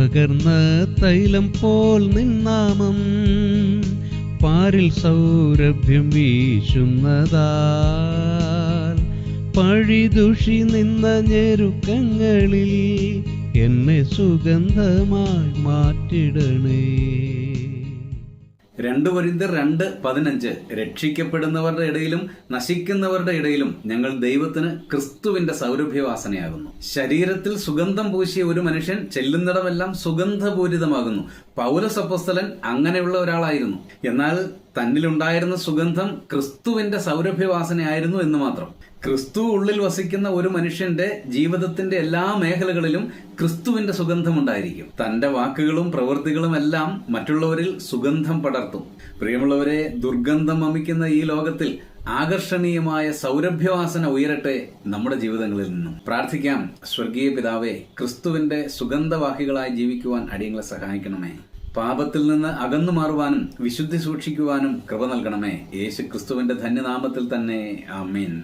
പകർന്ന തൈലം പോൽ നിന്നാമം. പാരിൽ സൗരഭ്യം വീശുന്നതാൽ പഴിതുഷി നിന്ന ഞെരുക്കങ്ങളിൽ എന്നെ സുഗന്ധമായി മാറ്റിടണേ. രണ്ട് കൊരിന്ത്യർ രണ്ട് പതിനഞ്ച്. രക്ഷിക്കപ്പെടുന്നവരുടെ ഇടയിലും നശിക്കുന്നവരുടെ ഇടയിലും ഞങ്ങൾ ദൈവത്തിന് ക്രിസ്തുവിന്റെ സൗരഭ്യവാസനയാകുന്നു. ശരീരത്തിൽ സുഗന്ധം പൂശിയ ഒരു മനുഷ്യൻ ചെല്ലുന്നിടമെല്ലാം സുഗന്ധപൂരിതമാകുന്നു. പൗരസപ്പസ്തലൻ അങ്ങനെയുള്ള ഒരാളായിരുന്നു. എന്നാൽ തന്നിലുണ്ടായിരുന്ന സുഗന്ധം ക്രിസ്തുവിന്റെ സൗരഭ്യവാസനയായിരുന്നു എന്ന് മാത്രം. ക്രിസ്തു ഉള്ളിൽ വസിക്കുന്ന ഒരു മനുഷ്യന്റെ ജീവിതത്തിന്റെ എല്ലാ മേഖലകളിലും ക്രിസ്തുവിന്റെ സുഗന്ധമുണ്ടായിരിക്കും തന്റെ വാക്കുകളും പ്രവൃത്തികളും എല്ലാം മറ്റുള്ളവരിൽ സുഗന്ധം പടർത്തും. പ്രിയമുള്ളവരെ ദുർഗന്ധം അമിക്കുന്ന ഈ ലോകത്തിൽ ആകർഷണീയമായ സൗരഭ്യവാസന ഉയരട്ടെ നമ്മുടെ ജീവിതങ്ങളിൽ നിന്നും. പ്രാർത്ഥിക്കാം സ്വർഗീയ പിതാവേ ക്രിസ്തുവിന്റെ സുഗന്ധവാഹികളായി ജീവിക്കുവാൻ അടിയങ്ങളെ സഹായിക്കണമേ. പാപത്തിൽ നിന്ന് അകന്നു മാറുവാനും വിശുദ്ധി സൂക്ഷിക്കുവാനും കൃപ നൽകണമേ. യേശു ക്രിസ്തുവിന്റെ ധന്യനാമത്തിൽ തന്നെ. ആമീൻ.